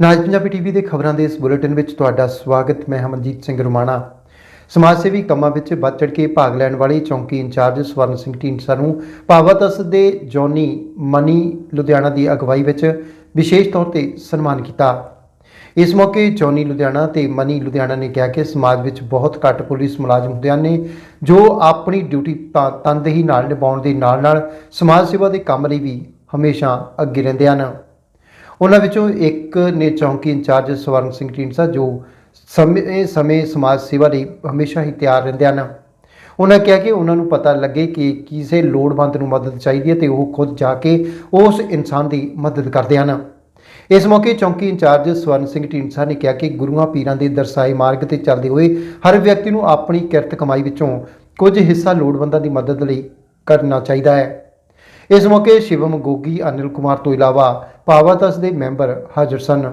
ਨਾਜ Punjabi TV ਦੇ ਖਬਰਾਂ ਦੇ ਇਸ ਬੁਲੇਟਿਨ ਵਿੱਚ ਤੁਹਾਡਾ ਸਵਾਗਤ, ਮੈਂ ਹਮਨਜੀਤ ਸਿੰਘ ਰੁਮਾਣਾ। ਸਮਾਜ ਸੇਵੀ ਕੰਮਾਂ ਵਿੱਚ ਵੱਧ ਚੜ੍ਹ ਕੇ ਭਾਗ ਲੈਣ ਵਾਲੇ ਚੌਂਕੀ ਇੰਚਾਰਜ ਸਵਰਨ ਸਿੰਘ ਢੀਂਡਸਾ ਨੂੰ ਭਾਵਤਸ ਦੇ ਜੌਨੀ ਮਨੀ ਲੁਧਿਆਣਾ ਦੀ ਅਗਵਾਈ ਵਿੱਚ ਵਿਸ਼ੇਸ਼ ਤੌਰ ਤੇ ਸਨਮਾਨ ਕੀਤਾ। ਇਸ ਮੌਕੇ ਜੌਨੀ ਲੁਧਿਆਣਾ ਤੇ ਮਨੀ ਲੁਧਿਆਣਾ ਨੇ ਕਿਹਾ ਕਿ ਸਮਾਜ ਵਿੱਚ ਬਹੁਤ ਘੱਟ ਪੁਲਿਸ ਮੁਲਾਜ਼ਮ ਹੁੰਦੇ ਨੇ ਜੋ ਆਪਣੀ ਡਿਊਟੀ ਤਾਂ ਤਨਦੇਹੀ ਨਾਲ ਨਿਭਾਉਣ ਦੇ ਨਾਲ ਨਾਲ ਸਮਾਜ ਸੇਵਾ ਦੇ ਕੰਮ ਲਈ ਵੀ ਹਮੇਸ਼ਾ ਅੱਗੇ ਰਹਿੰਦੇ ਹਨ। ਉਹਨਾਂ ਵਿੱਚੋਂ ਇੱਕ ਨੇ ਚੌਂਕੀ ਇੰਚਾਰਜ ਸਵਰਨ ਸਿੰਘ ਢੀਂਡਸਾ, ਜੋ ਸਮੇਂ ਸਮੇਂ ਸਮਾਜ ਸੇਵਾ ਲਈ ਹਮੇਸ਼ਾ ਹੀ ਤਿਆਰ ਰਹਿੰਦੇ ਹਨ। ਉਹਨਾਂ ਕਿਹਾ ਕਿ ਉਹਨਾਂ ਨੂੰ ਪਤਾ ਲੱਗੇ ਕਿ ਕਿਸੇ ਲੋੜਵੰਦ ਨੂੰ ਮਦਦ ਚਾਹੀਦੀ ਹੈ ਤੇ ਉਹ ਖੁਦ ਜਾ ਕੇ ਉਸ ਇਨਸਾਨ ਦੀ ਮਦਦ ਕਰਦੇ ਹਨ। ਇਸ ਮੌਕੇ ਚੌਂਕੀ ਇੰਚਾਰਜ ਸਵਰਨ ਸਿੰਘ ਢੀਂਡਸਾ ਨੇ ਕਿਹਾ ਕਿ ਗੁਰੂਆਂ ਪੀਰਾਂ ਦੇ ਦਰਸਾਏ ਮਾਰਗ ਤੇ ਚੱਲਦੇ ਹੋਏ ਹਰ ਵਿਅਕਤੀ ਨੂੰ ਆਪਣੀ ਕਿਰਤ ਕਮਾਈ ਵਿੱਚੋਂ ਕੁਝ ਹਿੱਸਾ ਲੋੜਵੰਦਾਂ ਦੀ ਮਦਦ ਲਈ ਕਰਨਾ ਚਾਹੀਦਾ ਹੈ। ਇਸ ਮੌਕੇ ਸ਼ਿਵਮ ਗੋਗੀ ਅਨਿਲ ਕੁਮਾਰ ਤੋਂ ਇਲਾਵਾ ਪਾਵਾਤਸ ਦੇ ਮੈਂਬਰ ਹਾਜ਼ਰ ਸਨ।